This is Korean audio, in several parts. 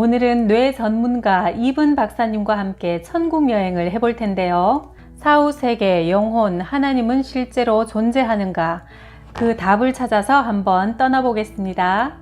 오늘은 뇌 전문가 이분 박사님과 함께 천국 여행을 해볼 텐데요. 사후 세계, 영혼, 하나님은 실제로 존재하는가? 그 답을 찾아서 한번 떠나보겠습니다.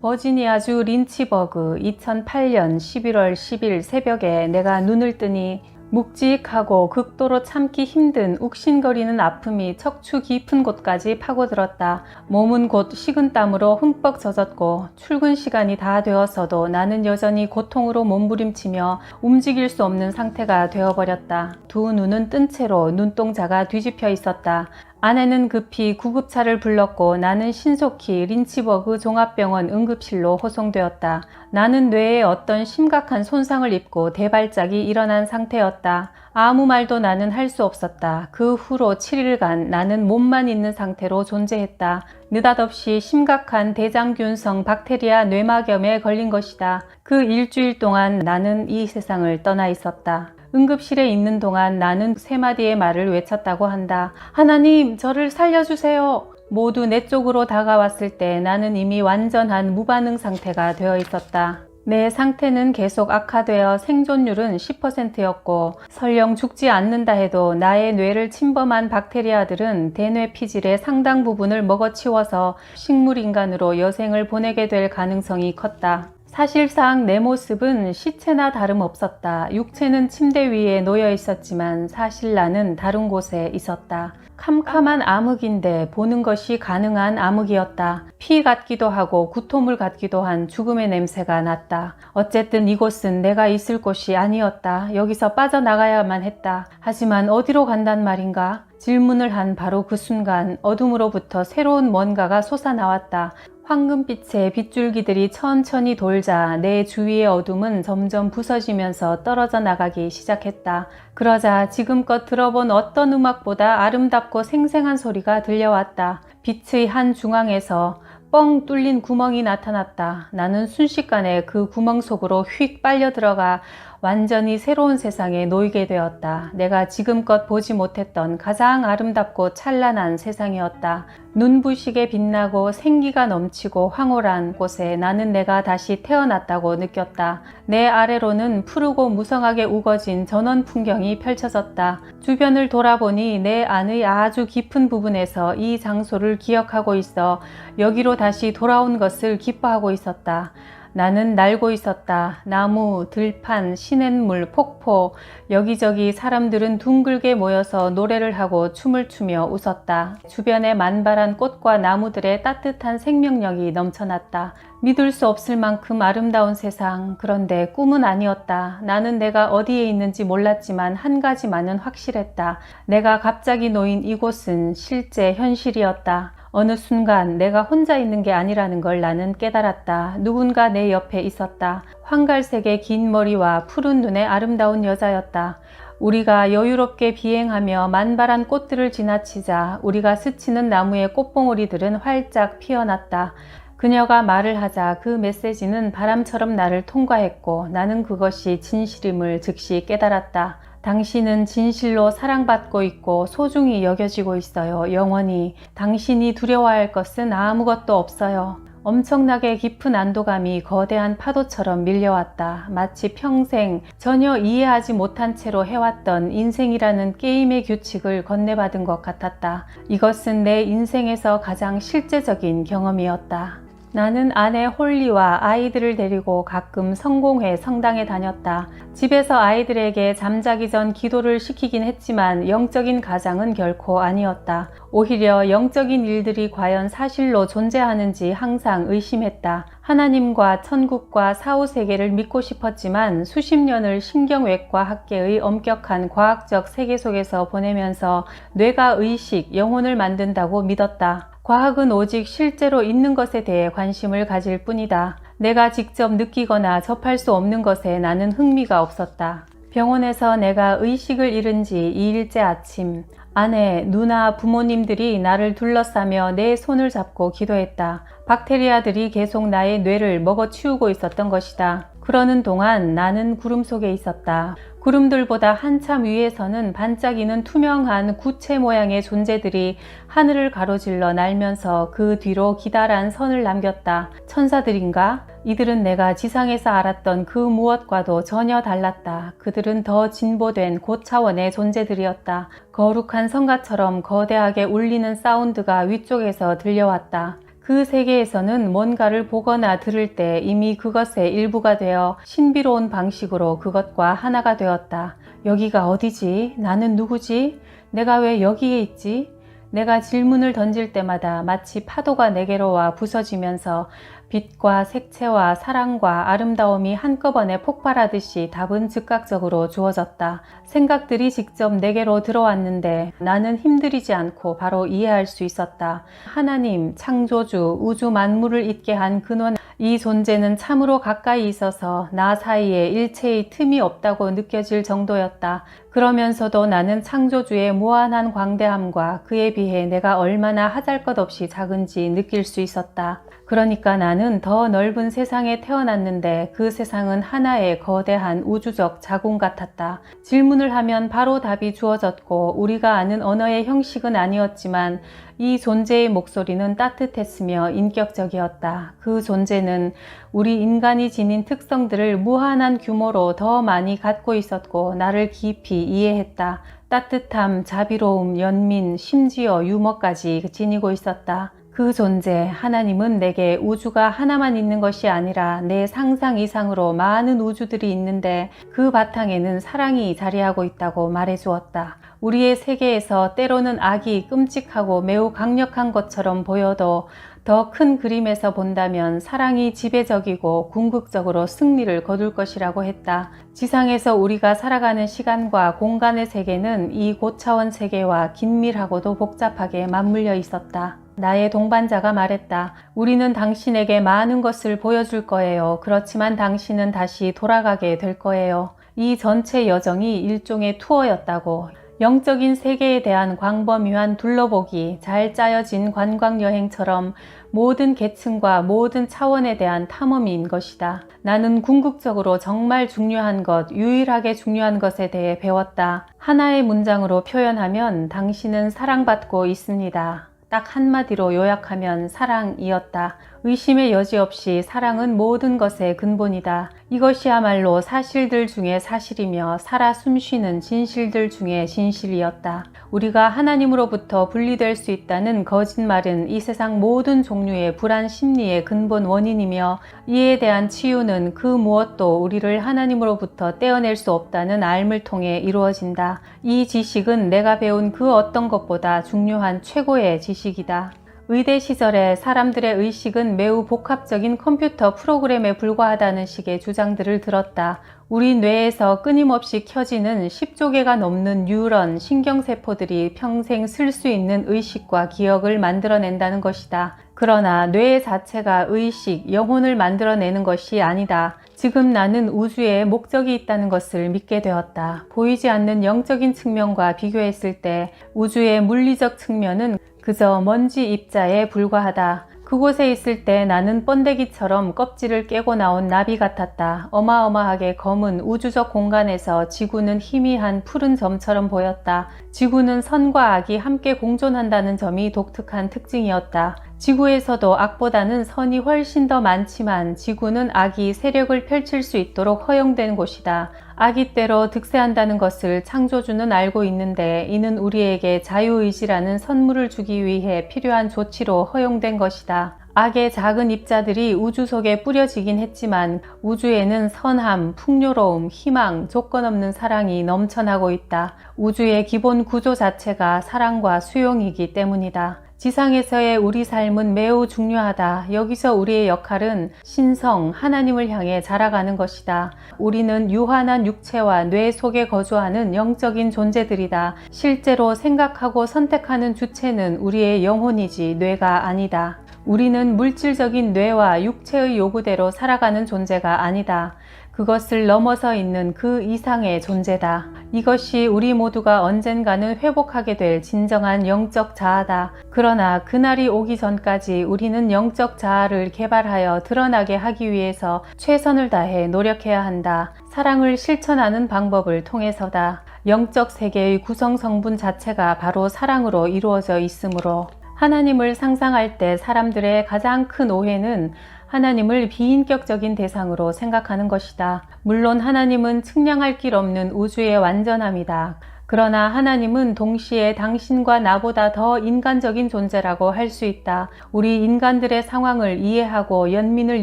버지니아주 린치버그 2008년 11월 10일 새벽에 내가 눈을 뜨니 묵직하고 극도로 참기 힘든 욱신거리는 아픔이 척추 깊은 곳까지 파고들었다. 몸은 곧 식은 땀으로 흠뻑 젖었고 출근 시간이 다 되었어도 나는 여전히 고통으로 몸부림치며 움직일 수 없는 상태가 되어버렸다. 두 눈은 뜬 채로 눈동자가 뒤집혀 있었다. 아내는 급히 구급차를 불렀고 나는 신속히 린치버그 종합병원 응급실로 호송되었다. 나는 뇌에 어떤 심각한 손상을 입고 대발작이 일어난 상태였다. 아무 말도 나는 할 수 없었다. 그 후로 7일간 나는 몸만 있는 상태로 존재했다. 느닷없이 심각한 대장균성 박테리아 뇌막염에 걸린 것이다. 그 일주일 동안 나는 이 세상을 떠나 있었다. 응급실에 있는 동안 나는 세 마디의 말을 외쳤다고 한다. 하나님, 저를 살려주세요. 모두 내 쪽으로 다가왔을 때 나는 이미 완전한 무반응 상태가 되어 있었다. 내 상태는 계속 악화되어 생존율은 10%였고 설령 죽지 않는다 해도 나의 뇌를 침범한 박테리아들은 대뇌 피질의 상당 부분을 먹어치워서 식물인간으로 여생을 보내게 될 가능성이 컸다. 사실상 내 모습은 시체나 다름없었다. 육체는 침대 위에 놓여 있었지만 사실 나는 다른 곳에 있었다. 캄캄한 암흑인데 보는 것이 가능한 암흑이었다. 피 같기도 하고 구토물 같기도 한 죽음의 냄새가 났다. 어쨌든 이곳은 내가 있을 곳이 아니었다. 여기서 빠져나가야만 했다. 하지만 어디로 간단 말인가? 질문을 한 바로 그 순간 어둠으로부터 새로운 뭔가가 솟아나왔다. 황금빛의 빗줄기들이 천천히 돌자 내 주위의 어둠은 점점 부서지면서 떨어져 나가기 시작했다. 그러자 지금껏 들어본 어떤 음악보다 아름답고 생생한 소리가 들려왔다. 빛의 한 중앙에서 뻥 뚫린 구멍이 나타났다. 나는 순식간에 그 구멍 속으로 휙 빨려 들어가 완전히 새로운 세상에 놓이게 되었다. 내가 지금껏 보지 못했던 가장 아름답고 찬란한 세상이었다. 눈부시게 빛나고 생기가 넘치고 황홀한 곳에 나는 내가 다시 태어났다고 느꼈다. 내 아래로는 푸르고 무성하게 우거진 전원 풍경이 펼쳐졌다. 주변을 돌아보니 내 안의 아주 깊은 부분에서 이 장소를 기억하고 있어 여기로 다시 돌아온 것을 기뻐하고 있었다. 나는 날고 있었다. 나무, 들판, 시냇물, 폭포, 여기저기 사람들은 둥글게 모여서 노래를 하고 춤을 추며 웃었다. 주변에 만발한 꽃과 나무들의 따뜻한 생명력이 넘쳐났다. 믿을 수 없을 만큼 아름다운 세상. 그런데 꿈은 아니었다. 나는 내가 어디에 있는지 몰랐지만 한 가지만은 확실했다. 내가 갑자기 놓인 이곳은 실제 현실이었다. 어느 순간 내가 혼자 있는 게 아니라는 걸 나는 깨달았다. 누군가 내 옆에 있었다. 황갈색의 긴 머리와 푸른 눈의 아름다운 여자였다. 우리가 여유롭게 비행하며 만발한 꽃들을 지나치자 우리가 스치는 나무의 꽃봉오리들은 활짝 피어났다. 그녀가 말을 하자 그 메시지는 바람처럼 나를 통과했고 나는 그것이 진실임을 즉시 깨달았다. 당신은 진실로 사랑받고 있고 소중히 여겨지고 있어요. 영원히. 당신이 두려워할 것은 아무것도 없어요. 엄청나게 깊은 안도감이 거대한 파도처럼 밀려왔다. 마치 평생 전혀 이해하지 못한 채로 해왔던 인생이라는 게임의 규칙을 건네받은 것 같았다. 이것은 내 인생에서 가장 실제적인 경험이었다. 나는 아내 홀리와 아이들을 데리고 가끔 성공회 성당에 다녔다. 집에서 아이들에게 잠자기 전 기도를 시키긴 했지만 영적인 가장은 결코 아니었다. 오히려 영적인 일들이 과연 사실로 존재하는지 항상 의심했다. 하나님과 천국과 사후 세계를 믿고 싶었지만 수십 년을 신경외과 학계의 엄격한 과학적 세계 속에서 보내면서 뇌가 의식, 영혼을 만든다고 믿었다. 과학은 오직 실제로 있는 것에 대해 관심을 가질 뿐이다. 내가 직접 느끼거나 접할 수 없는 것에 나는 흥미가 없었다. 병원에서 내가 의식을 잃은 지 2일째 아침, 아내, 누나, 부모님들이 나를 둘러싸며 내 손을 잡고 기도했다. 박테리아들이 계속 나의 뇌를 먹어치우고 있었던 것이다. 그러는 동안 나는 구름 속에 있었다. 구름들보다 한참 위에서는 반짝이는 투명한 구체 모양의 존재들이 하늘을 가로질러 날면서 그 뒤로 기다란 선을 남겼다. 천사들인가? 이들은 내가 지상에서 알았던 그 무엇과도 전혀 달랐다. 그들은 더 진보된 고차원의 존재들이었다. 거룩한 성가처럼 거대하게 울리는 사운드가 위쪽에서 들려왔다. 그 세계에서는 뭔가를 보거나 들을 때 이미 그것의 일부가 되어 신비로운 방식으로 그것과 하나가 되었다. 여기가 어디지? 나는 누구지? 내가 왜 여기에 있지? 내가 질문을 던질 때마다 마치 파도가 내게로 와 부서지면서 빛과 색채와 사랑과 아름다움이 한꺼번에 폭발하듯이 답은 즉각적으로 주어졌다. 생각들이 직접 내게로 들어왔는데 나는 힘들이지 않고 바로 이해할 수 있었다. 하나님, 창조주, 우주 만물을 있게 한 근원, 이 존재는 참으로 가까이 있어서 나 사이에 일체의 틈이 없다고 느껴질 정도였다. 그러면서도 나는 창조주의 무한한 광대함과 그에 비해 내가 얼마나 하잘 것 없이 작은지 느낄 수 있었다. 그러니까 나는 더 넓은 세상에 태어났는데 그 세상은 하나의 거대한 우주적 자궁 같았다. 질문을 하면 바로 답이 주어졌고 우리가 아는 언어의 형식은 아니었지만 이 존재의 목소리는 따뜻했으며 인격적이었다. 그 존재는 우리 인간이 지닌 특성들을 무한한 규모로 더 많이 갖고 있었고 나를 깊이 이해했다. 따뜻함, 자비로움, 연민, 심지어 유머까지 지니고 있었다. 그 존재, 하나님은 내게 우주가 하나만 있는 것이 아니라 내 상상 이상으로 많은 우주들이 있는데 그 바탕에는 사랑이 자리하고 있다고 말해 주었다. 우리의 세계에서 때로는 악이 끔찍하고 매우 강력한 것처럼 보여도 더 큰 그림에서 본다면 사랑이 지배적이고 궁극적으로 승리를 거둘 것이라고 했다. 지상에서 우리가 살아가는 시간과 공간의 세계는 이 고차원 세계와 긴밀하고도 복잡하게 맞물려 있었다. 나의 동반자가 말했다. 우리는 당신에게 많은 것을 보여줄 거예요. 그렇지만 당신은 다시 돌아가게 될 거예요. 이 전체 여정이 일종의 투어였다고. 영적인 세계에 대한 광범위한 둘러보기, 잘 짜여진 관광 여행처럼 모든 계층과 모든 차원에 대한 탐험인 것이다. 나는 궁극적으로 정말 중요한 것, 유일하게 중요한 것에 대해 배웠다. 하나의 문장으로 표현하면 당신은 사랑받고 있습니다. 딱 한마디로 요약하면 사랑이었다. 의심의 여지 없이 사랑은 모든 것의 근본이다. 이것이야말로 사실들 중에 사실이며 살아 숨쉬는 진실들 중에 진실이었다. 우리가 하나님으로부터 분리될 수 있다는 거짓말은 이 세상 모든 종류의 불안 심리의 근본 원인이며 이에 대한 치유는 그 무엇도 우리를 하나님으로부터 떼어낼 수 없다는 알을 통해 이루어진다. 이 지식은 내가 배운 그 어떤 것보다 중요한 최고의 지식이다. 의대 시절에 사람들의 의식은 매우 복합적인 컴퓨터 프로그램에 불과하다는 식의 주장들을 들었다. 우리 뇌에서 끊임없이 켜지는 10조 개가 넘는 뉴런, 신경세포들이 평생 쓸 수 있는 의식과 기억을 만들어낸다는 것이다. 그러나 뇌 자체가 의식, 영혼을 만들어내는 것이 아니다. 지금 나는 우주에 목적이 있다는 것을 믿게 되었다. 보이지 않는 영적인 측면과 비교했을 때 우주의 물리적 측면은 그저 먼지 입자에 불과하다. 그곳에 있을 때 나는 번데기처럼 껍질을 깨고 나온 나비 같았다. 어마어마하게 검은 우주적 공간에서 지구는 희미한 푸른 점처럼 보였다. 지구는 선과 악이 함께 공존한다는 점이 독특한 특징이었다. 지구에서도 악보다는 선이 훨씬 더 많지만 지구는 악이 세력을 펼칠 수 있도록 허용된 곳이다. 악이 때로 득세한다는 것을 창조주는 알고 있는데 이는 우리에게 자유의지라는 선물을 주기 위해 필요한 조치로 허용된 것이다. 악의 작은 입자들이 우주 속에 뿌려지긴 했지만 우주에는 선함, 풍요로움, 희망, 조건 없는 사랑이 넘쳐나고 있다. 우주의 기본 구조 자체가 사랑과 수용이기 때문이다. 지상에서의 우리 삶은 매우 중요하다. 여기서 우리의 역할은 신성, 하나님을 향해 자라가는 것이다. 우리는 유한한 육체와 뇌 속에 거주하는 영적인 존재들이다. 실제로 생각하고 선택하는 주체는 우리의 영혼이지 뇌가 아니다. 우리는 물질적인 뇌와 육체의 요구대로 살아가는 존재가 아니다. 그것을 넘어서 있는 그 이상의 존재다. 이것이 우리 모두가 언젠가는 회복하게 될 진정한 영적 자아다. 그러나 그날이 오기 전까지 우리는 영적 자아를 개발하여 드러나게 하기 위해서 최선을 다해 노력해야 한다. 사랑을 실천하는 방법을 통해서다. 영적 세계의 구성 성분 자체가 바로 사랑으로 이루어져 있으므로 하나님을 상상할 때 사람들의 가장 큰 오해는 하나님을 비인격적인 대상으로 생각하는 것이다. 물론 하나님은 측량할 길 없는 우주의 완전함이다. 그러나 하나님은 동시에 당신과 나보다 더 인간적인 존재라고 할 수 있다. 우리 인간들의 상황을 이해하고 연민을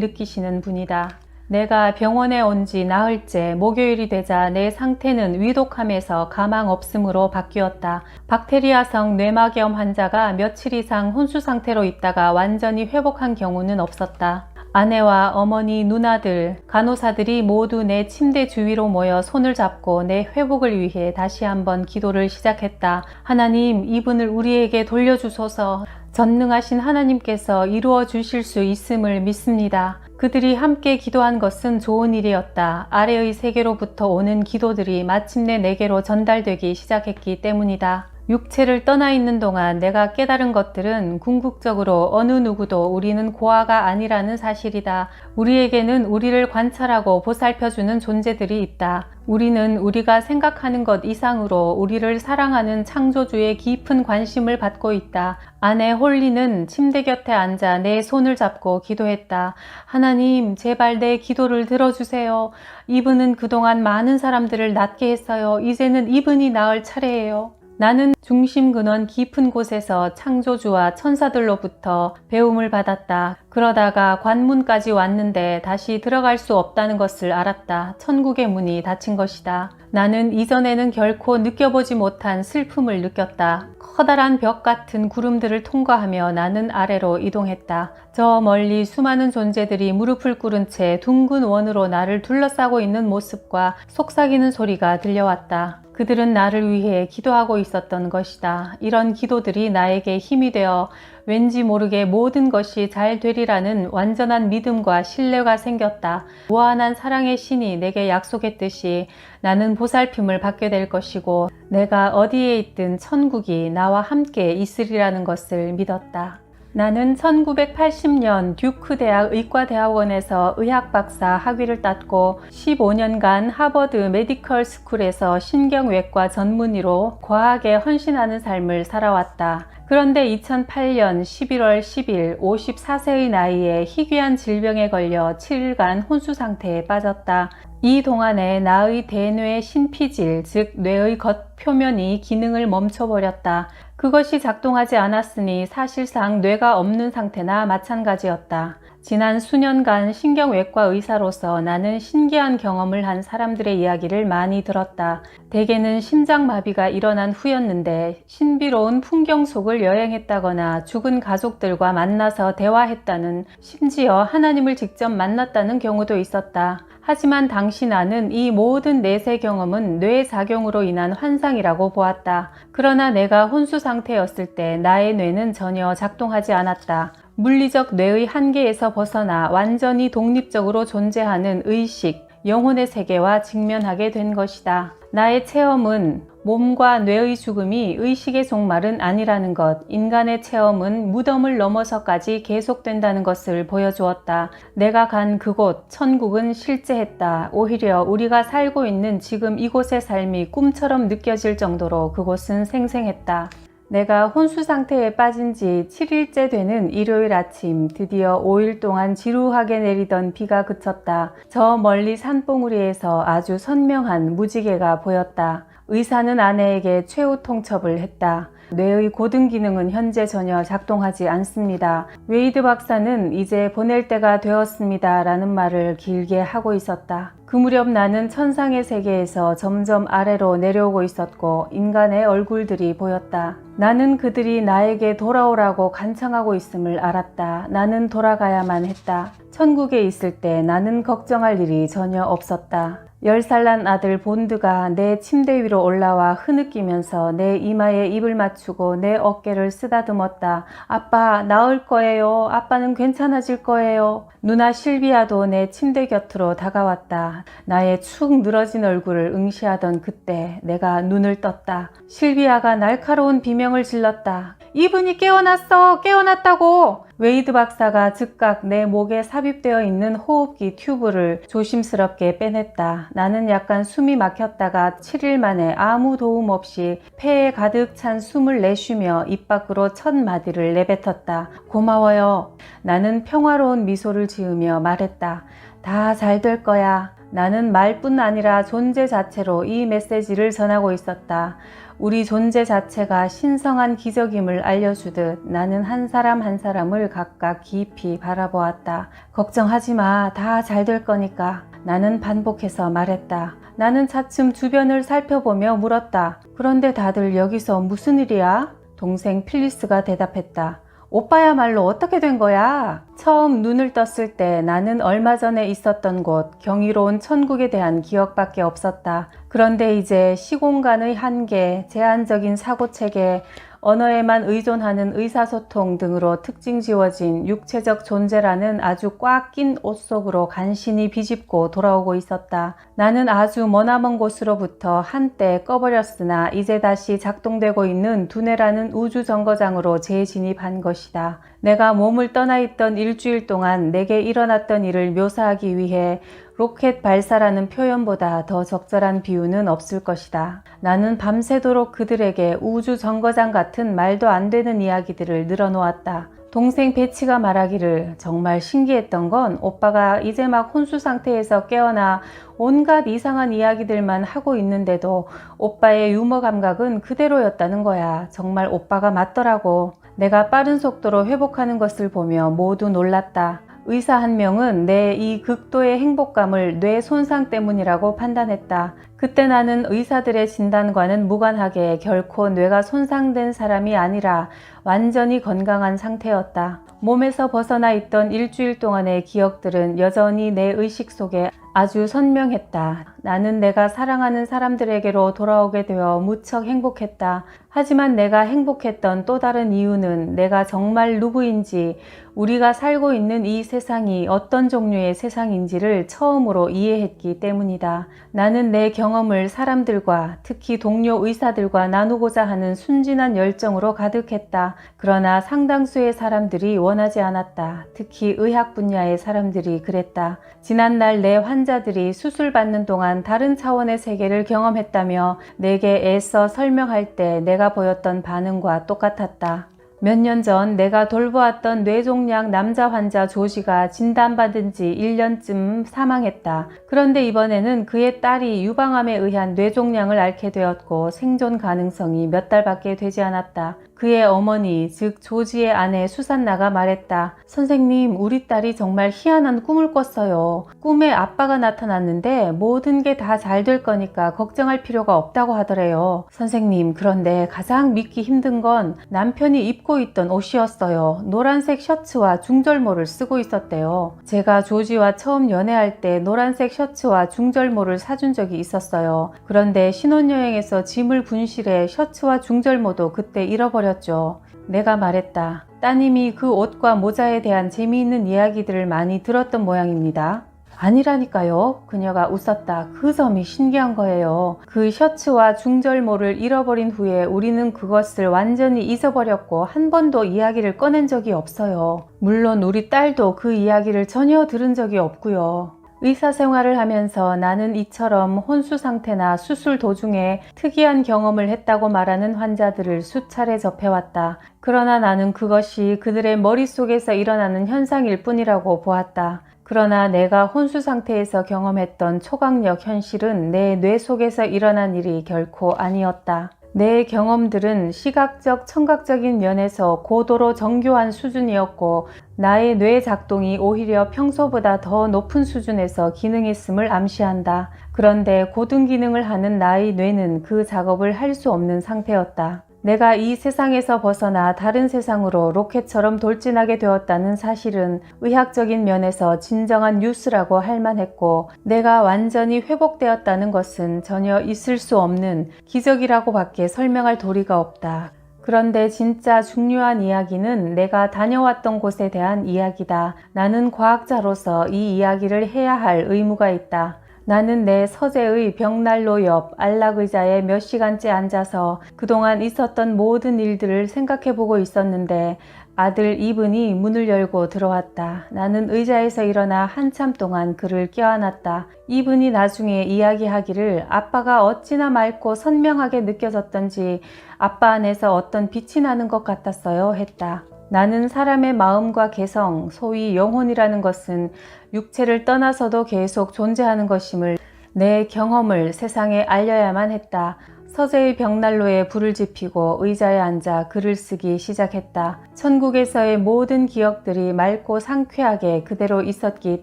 느끼시는 분이다. 내가 병원에 온 지 나흘째 목요일이 되자 내 상태는 위독함에서 가망 없음으로 바뀌었다. 박테리아성 뇌막염 환자가 며칠 이상 혼수 상태로 있다가 완전히 회복한 경우는 없었다. 아내와 어머니, 누나들, 간호사들이 모두 내 침대 주위로 모여 손을 잡고 내 회복을 위해 다시 한번 기도를 시작했다. 하나님, 이분을 우리에게 돌려주소서. 전능하신 하나님께서 이루어 주실 수 있음을 믿습니다. 그들이 함께 기도한 것은 좋은 일이었다. 아래의 세계로부터 오는 기도들이 마침내 내게로 전달되기 시작했기 때문이다. 육체를 떠나 있는 동안 내가 깨달은 것들은 궁극적으로 어느 누구도 우리는 고아가 아니라는 사실이다. 우리에게는 우리를 관찰하고 보살펴주는 존재들이 있다. 우리는 우리가 생각하는 것 이상으로 우리를 사랑하는 창조주의 깊은 관심을 받고 있다. 아내 홀리는 침대 곁에 앉아 내 손을 잡고 기도했다. 하나님, 제발 내 기도를 들어주세요. 이분은 그동안 많은 사람들을 낫게 했어요. 이제는 이분이 나을 차례예요. 나는 중심 근원 깊은 곳에서 창조주와 천사들로부터 배움을 받았다. 그러다가 관문까지 왔는데 다시 들어갈 수 없다는 것을 알았다. 천국의 문이 닫힌 것이다. 나는 이전에는 결코 느껴보지 못한 슬픔을 느꼈다. 커다란 벽 같은 구름들을 통과하며 나는 아래로 이동했다. 저 멀리 수많은 존재들이 무릎을 꿇은 채 둥근 원으로 나를 둘러싸고 있는 모습과 속삭이는 소리가 들려왔다. 그들은 나를 위해 기도하고 있었던 것이다. 이런 기도들이 나에게 힘이 되어 왠지 모르게 모든 것이 잘 되리라는 완전한 믿음과 신뢰가 생겼다. 무한한 사랑의 신이 내게 약속했듯이 나는 보살핌을 받게 될 것이고 내가 어디에 있든 천국이 나와 함께 있으리라는 것을 믿었다. 나는 1980년 듀크 대학 의과대학원에서 의학 박사 학위를 땄고 15년간 하버드 메디컬 스쿨에서 신경외과 전문의로 과학에 헌신하는 삶을 살아왔다. 그런데 2008년 11월 10일 54세의 나이에 희귀한 질병에 걸려 7일간 혼수 상태에 빠졌다. 이 동안에 나의 대뇌 신피질, 즉 뇌의 겉 표면이 기능을 멈춰버렸다. 그것이 작동하지 않았으니 사실상 뇌가 없는 상태나 마찬가지였다. 지난 수년간 신경외과 의사로서 나는 신기한 경험을 한 사람들의 이야기를 많이 들었다. 대개는 심장마비가 일어난 후였는데 신비로운 풍경 속을 여행했다거나 죽은 가족들과 만나서 대화했다는 심지어 하나님을 직접 만났다는 경우도 있었다. 하지만 당시 나는 이 모든 내세 경험은 뇌 작용으로 인한 환상이라고 보았다. 그러나 내가 혼수 상태였을 때 나의 뇌는 전혀 작동하지 않았다. 물리적 뇌의 한계에서 벗어나 완전히 독립적으로 존재하는 의식, 영혼의 세계와 직면하게 된 것이다. 나의 체험은 몸과 뇌의 죽음이 의식의 종말은 아니라는 것, 인간의 체험은 무덤을 넘어서까지 계속된다는 것을 보여주었다. 내가 간 그곳, 천국은 실제했다. 오히려 우리가 살고 있는 지금 이곳의 삶이 꿈처럼 느껴질 정도로 그곳은 생생했다. 내가 혼수 상태에 빠진 지 7일째 되는 일요일 아침 드디어 5일 동안 지루하게 내리던 비가 그쳤다. 저 멀리 산봉우리에서 아주 선명한 무지개가 보였다. 의사는 아내에게 최후 통첩을 했다. 뇌의 고등 기능은 현재 전혀 작동하지 않습니다. 웨이드 박사는 이제 보낼 때가 되었습니다. 라는 말을 길게 하고 있었다. 그 무렵 나는 천상의 세계에서 점점 아래로 내려오고 있었고 인간의 얼굴들이 보였다. 나는 그들이 나에게 돌아오라고 간청하고 있음을 알았다. 나는 돌아가야만 했다. 천국에 있을 때 나는 걱정할 일이 전혀 없었다. 10살 난 아들 본드가 내 침대 위로 올라와 흐느끼면서 내 이마에 입을 맞추고 내 어깨를 쓰다듬었다. 아빠, 나을 거예요. 아빠는 괜찮아질 거예요. 누나 실비아도 내 침대 곁으로 다가왔다. 나의 축 늘어진 얼굴을 응시하던 그때 내가 눈을 떴다. 실비아가 날카로운 비명을 질렀다. 이분이 깨어났어! 깨어났다고! 웨이드 박사가 즉각 내 목에 삽입되어 있는 호흡기 튜브를 조심스럽게 빼냈다. 나는 약간 숨이 막혔다가 7일 만에 아무 도움 없이 폐에 가득 찬 숨을 내쉬며 입 밖으로 첫 마디를 내뱉었다. 고마워요. 나는 평화로운 미소를 지으며 말했다. 다 잘 될 거야. 나는 말뿐 아니라 존재 자체로 이 메시지를 전하고 있었다. 우리 존재 자체가 신성한 기적임을 알려주듯 나는 한 사람 한 사람을 각각 깊이 바라보았다. 걱정하지 마. 다 잘 될 거니까. 나는 반복해서 말했다. 나는 차츰 주변을 살펴보며 물었다. 그런데 다들 여기서 무슨 일이야? 동생 필리스가 대답했다. 오빠야말로 어떻게 된 거야? 처음 눈을 떴을 때 나는 얼마 전에 있었던 곳, 경이로운 천국에 대한 기억밖에 없었다. 그런데 이제 시공간의 한계, 제한적인 사고체계, 언어에만 의존하는 의사소통 등으로 특징 지워진 육체적 존재라는 아주 꽉 낀 옷 속으로 간신히 비집고 돌아오고 있었다. 나는 아주 머나먼 곳으로부터 한때 꺼버렸으나 이제 다시 작동되고 있는 두뇌라는 우주 정거장으로 재진입한 것이다. 내가 몸을 떠나 있던 일주일 동안 내게 일어났던 일을 묘사하기 위해 로켓 발사라는 표현보다 더 적절한 비유는 없을 것이다. 나는 밤새도록 그들에게 우주 정거장 같은 말도 안 되는 이야기들을 늘어놓았다. 동생 베치가 말하기를 정말 신기했던 건 오빠가 이제 막 혼수 상태에서 깨어나 온갖 이상한 이야기들만 하고 있는데도 오빠의 유머 감각은 그대로였다는 거야. 정말 오빠가 맞더라고. 내가 빠른 속도로 회복하는 것을 보며 모두 놀랐다. 의사 한 명은 내 이 극도의 행복감을 뇌 손상 때문이라고 판단했다. 그때 나는 의사들의 진단과는 무관하게 결코 뇌가 손상된 사람이 아니라 완전히 건강한 상태였다. 몸에서 벗어나 있던 일주일 동안의 기억들은 여전히 내 의식 속에 아주 선명했다. 나는 내가 사랑하는 사람들에게로 돌아오게 되어 무척 행복했다. 하지만 내가 행복했던 또 다른 이유는 내가 정말 누구인지 우리가 살고 있는 이 세상이 어떤 종류의 세상인지를 처음으로 이해했기 때문이다. 나는 내 경험을 사람들과 특히 동료 의사들과 나누고자 하는 순진한 열정으로 가득했다. 그러나 상당수의 사람들이 원하지 않았다. 특히 의학 분야의 사람들이 그랬다. 지난날 내 환자 들이 수술받는 동안 다른 차원의 세계를 경험했다며 내게 애써 설명할 때 내가 보였던 반응과 똑같았다. 몇 년 전 내가 돌보았던 뇌종양 남자 환자 조지가 진단받은 지 1년쯤 사망했다. 그런데 이번에는 그의 딸이 유방암에 의한 뇌종양을 앓게 되었고 생존 가능성이 몇 달밖에 되지 않았다. 그의 어머니, 즉 조지의 아내 수산나가 말했다. 선생님, 우리 딸이 정말 희한한 꿈을 꿨어요. 꿈에 아빠가 나타났는데 모든 게 다 잘 될 거니까 걱정할 필요가 없다고 하더래요. 선생님, 그런데 가장 믿기 힘든 건 남편이 입고 있던 옷이었어요. 노란색 셔츠와 중절모를 쓰고 있었대요. 제가 조지와 처음 연애할 때 노란색 셔츠와 중절모를 사준 적이 있었어요. 그런데 신혼여행에서 짐을 분실해 셔츠와 중절모도 그때 잃어버렸 죠 내가 말했다. 따님이 그 옷과 모자에 대한 재미있는 이야기들을 많이 들었던 모양입니다. 아니라니까요. 그녀가 웃었다. 그 점이 신기한 거예요. 그 셔츠와 중절모를 잃어버린 후에 우리는 그것을 완전히 잊어버렸고 한 번도 이야기를 꺼낸 적이 없어요. 물론 우리 딸도 그 이야기를 전혀 들은 적이 없고요. 의사 생활을 하면서 나는 이처럼 혼수 상태나 수술 도중에 특이한 경험을 했다고 말하는 환자들을 수차례 접해왔다. 그러나 나는 그것이 그들의 머릿속에서 일어나는 현상일 뿐이라고 보았다. 그러나 내가 혼수 상태에서 경험했던 초강력 현실은 내 뇌 속에서 일어난 일이 결코 아니었다. 내 경험들은 시각적, 청각적인 면에서 고도로 정교한 수준이었고 나의 뇌 작동이 오히려 평소보다 더 높은 수준에서 기능했음을 암시한다. 그런데 고등 기능을 하는 나의 뇌는 그 작업을 할 수 없는 상태였다. 내가 이 세상에서 벗어나 다른 세상으로 로켓처럼 돌진하게 되었다는 사실은 의학적인 면에서 진정한 뉴스라고 할 만했고 내가 완전히 회복되었다는 것은 전혀 있을 수 없는 기적이라고 밖에 설명할 도리가 없다. 그런데 진짜 중요한 이야기는 내가 다녀왔던 곳에 대한 이야기다. 나는 과학자로서 이 이야기를 해야 할 의무가 있다. 나는 내 서재의 벽난로 옆 안락의자에 몇 시간째 앉아서 그동안 있었던 모든 일들을 생각해 보고 있었는데 아들 이분이 문을 열고 들어왔다. 나는 의자에서 일어나 한참 동안 그를 껴안았다. 이분이 나중에 이야기하기를 아빠가 어찌나 맑고 선명하게 느껴졌던지 아빠 안에서 어떤 빛이 나는 것 같았어요 했다. 나는 사람의 마음과 개성, 소위 영혼이라는 것은 육체를 떠나서도 계속 존재하는 것임을 내 경험을 세상에 알려야만 했다. 서재의 벽난로에 불을 지피고 의자에 앉아 글을 쓰기 시작했다. 천국에서의 모든 기억들이 맑고 상쾌하게 그대로 있었기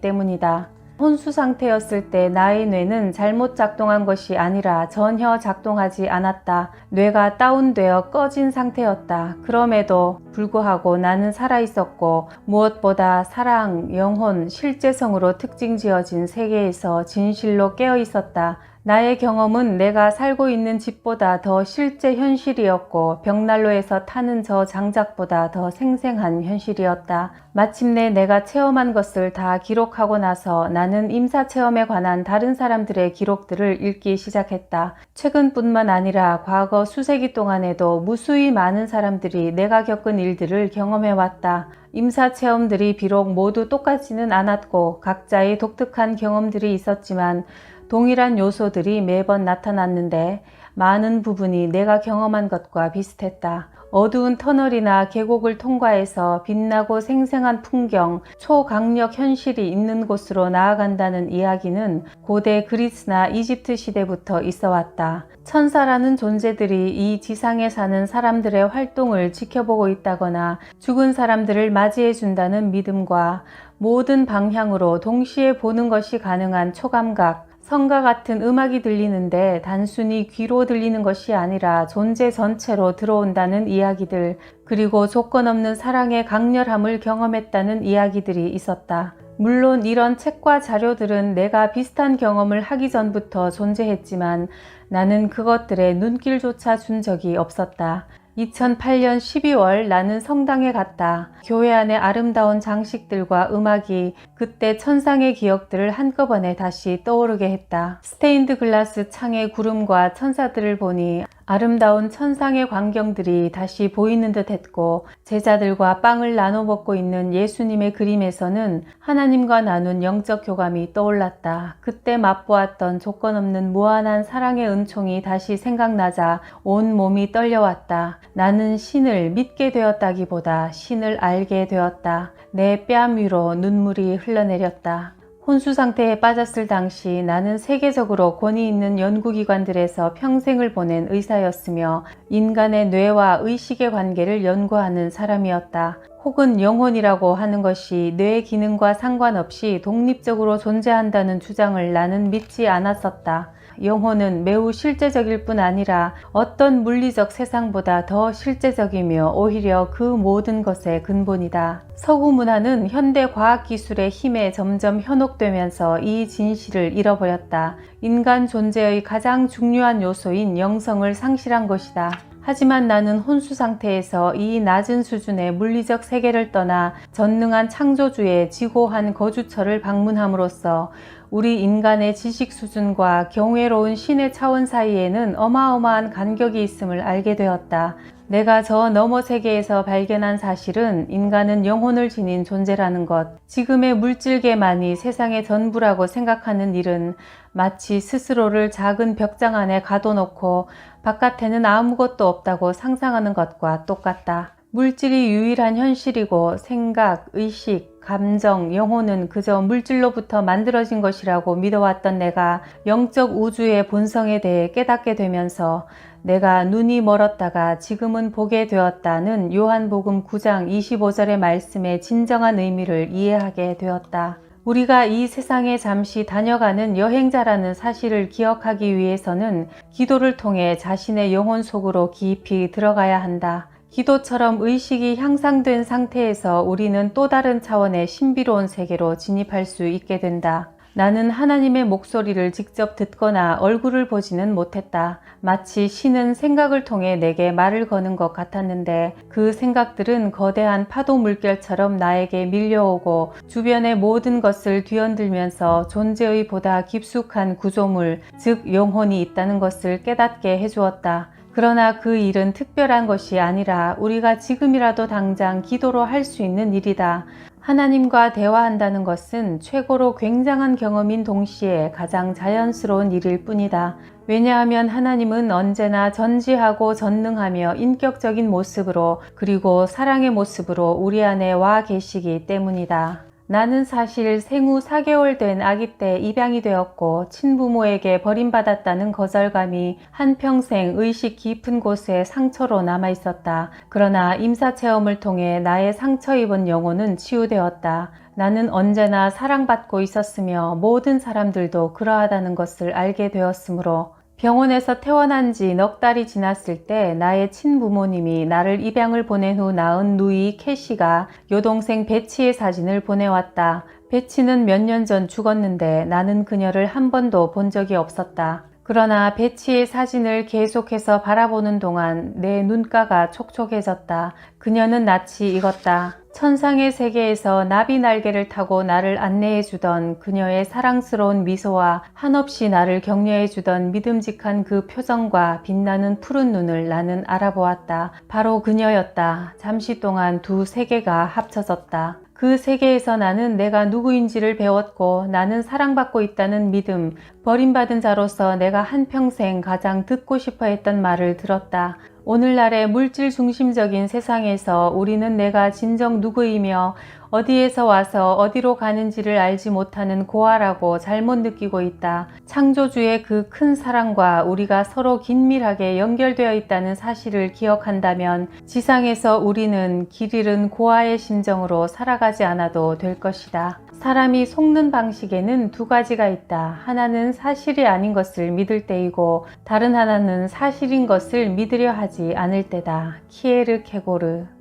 때문이다. 혼수 상태였을 때 나의 뇌는 잘못 작동한 것이 아니라 전혀 작동하지 않았다. 뇌가 다운되어 꺼진 상태였다. 그럼에도 불구하고 나는 살아있었고 무엇보다 사랑, 영혼, 실제성으로 특징 지어진 세계에서 진실로 깨어 있었다. 나의 경험은 내가 살고 있는 집보다 더 실제 현실이었고 벽난로에서 타는 저 장작보다 더 생생한 현실이었다. 마침내 내가 체험한 것을 다 기록하고 나서 나는 임사 체험에 관한 다른 사람들의 기록들을 읽기 시작했다. 최근뿐만 아니라 과거 수세기 동안에도 무수히 많은 사람들이 내가 겪은 일들을 경험해 왔다. 임사 체험들이 비록 모두 똑같지는 않았고 각자의 독특한 경험들이 있었지만 동일한 요소들이 매번 나타났는데 많은 부분이 내가 경험한 것과 비슷했다. 어두운 터널이나 계곡을 통과해서 빛나고 생생한 풍경, 초강력 현실이 있는 곳으로 나아간다는 이야기는 고대 그리스나 이집트 시대부터 있어 왔다. 천사라는 존재들이 이 지상에 사는 사람들의 활동을 지켜보고 있다거나 죽은 사람들을 맞이해 준다는 믿음과 모든 방향으로 동시에 보는 것이 가능한 초감각, 성과 같은 음악이 들리는데 단순히 귀로 들리는 것이 아니라 존재 전체로 들어온다는 이야기들, 그리고 조건 없는 사랑의 강렬함을 경험했다는 이야기들이 있었다. 물론 이런 책과 자료들은 내가 비슷한 경험을 하기 전부터 존재했지만 나는 그것들의 눈길조차 준 적이 없었다. 2008년 12월 나는 성당에 갔다. 교회 안의 아름다운 장식들과 음악이 그때 천상의 기억들을 한꺼번에 다시 떠오르게 했다. 스테인드 글라스 창의 구름과 천사들을 보니 아름다운 천상의 광경들이 다시 보이는 듯 했고 제자들과 빵을 나눠 먹고 있는 예수님의 그림에서는 하나님과 나눈 영적 교감이 떠올랐다. 그때 맛보았던 조건 없는 무한한 사랑의 은총이 다시 생각나자 온 몸이 떨려왔다. 나는 신을 믿게 되었다기보다 신을 알게 되었다. 내 뺨 위로 눈물이 흘러내렸다. 혼수 상태에 빠졌을 당시 나는 세계적으로 권위 있는 연구기관들에서 평생을 보낸 의사였으며 인간의 뇌와 의식의 관계를 연구하는 사람이었다. 혹은 영혼이라고 하는 것이 뇌 기능과 상관없이 독립적으로 존재한다는 주장을 나는 믿지 않았었다. 영혼은 매우 실제적일 뿐 아니라 어떤 물리적 세상보다 더 실제적이며 오히려 그 모든 것의 근본이다. 서구 문화는 현대 과학 기술의 힘에 점점 현혹되면서 이 진실을 잃어버렸다. 인간 존재의 가장 중요한 요소인 영성을 상실한 것이다. 하지만 나는 혼수 상태에서 이 낮은 수준의 물리적 세계를 떠나 전능한 창조주의 지고한 거주처를 방문함으로써 우리 인간의 지식 수준과 경외로운 신의 차원 사이에는 어마어마한 간격이 있음을 알게 되었다. 내가 저 너머 세계에서 발견한 사실은 인간은 영혼을 지닌 존재라는 것. 지금의 물질계만이 세상의 전부라고 생각하는 일은 마치 스스로를 작은 벽장 안에 가둬놓고 바깥에는 아무것도 없다고 상상하는 것과 똑같다. 물질이 유일한 현실이고 생각, 의식, 감정, 영혼은 그저 물질로부터 만들어진 것이라고 믿어왔던 내가 영적 우주의 본성에 대해 깨닫게 되면서 내가 눈이 멀었다가 지금은 보게 되었다는 요한복음 9장 25절의 말씀의 진정한 의미를 이해하게 되었다. 우리가 이 세상에 잠시 다녀가는 여행자라는 사실을 기억하기 위해서는 기도를 통해 자신의 영혼 속으로 깊이 들어가야 한다. 기도처럼 의식이 향상된 상태에서 우리는 또 다른 차원의 신비로운 세계로 진입할 수 있게 된다. 나는 하나님의 목소리를 직접 듣거나 얼굴을 보지는 못했다. 마치 신은 생각을 통해 내게 말을 거는 것 같았는데 그 생각들은 거대한 파도 물결처럼 나에게 밀려오고 주변의 모든 것을 뒤흔들면서 존재의 보다 깊숙한 구조물, 즉 영혼이 있다는 것을 깨닫게 해주었다. 그러나 그 일은 특별한 것이 아니라 우리가 지금이라도 당장 기도로 할 수 있는 일이다. 하나님과 대화한다는 것은 최고로 굉장한 경험인 동시에 가장 자연스러운 일일 뿐이다. 왜냐하면 하나님은 언제나 전지하고 전능하며 인격적인 모습으로 그리고 사랑의 모습으로 우리 안에 와 계시기 때문이다. 나는 사실 생후 4개월 된 아기 때 입양이 되었고 친부모에게 버림받았다는 거절감이 한평생 의식 깊은 곳에 상처로 남아 있었다. 그러나 임사 체험을 통해 나의 상처 입은 영혼은 치유되었다. 나는 언제나 사랑받고 있었으며 모든 사람들도 그러하다는 것을 알게 되었으므로 병원에서 퇴원한 지 넉 달이 지났을 때 나의 친부모님이 나를 입양을 보낸 후 낳은 누이 캐시가 여동생 베치의 사진을 보내왔다. 베치는 몇 년 전 죽었는데 나는 그녀를 한 번도 본 적이 없었다. 그러나 베치의 사진을 계속해서 바라보는 동안 내 눈가가 촉촉해졌다. 그녀는 낯이 익었다. 천상의 세계에서 나비 날개를 타고 나를 안내해 주던 그녀의 사랑스러운 미소와 한없이 나를 격려해 주던 믿음직한 그 표정과 빛나는 푸른 눈을 나는 알아보았다. 바로 그녀였다. 잠시 동안 두 세계가 합쳐졌다. 그 세계에서 나는 내가 누구인지를 배웠고 나는 사랑받고 있다는 믿음, 버림받은 자로서 내가 한평생 가장 듣고 싶어 했던 말을 들었다. 오늘날의 물질 중심적인 세상에서 우리는 내가 진정 누구이며 어디에서 와서 어디로 가는지를 알지 못하는 고아라고 잘못 느끼고 있다. 창조주의 그 큰 사랑과 우리가 서로 긴밀하게 연결되어 있다는 사실을 기억한다면 지상에서 우리는 길 잃은 고아의 심정으로 살아가지 않아도 될 것이다. 사람이 속는 방식에는 두 가지가 있다. 하나는 사실이 아닌 것을 믿을 때이고 다른 하나는 사실인 것을 믿으려 하지 않을 때다. 키에르 케고르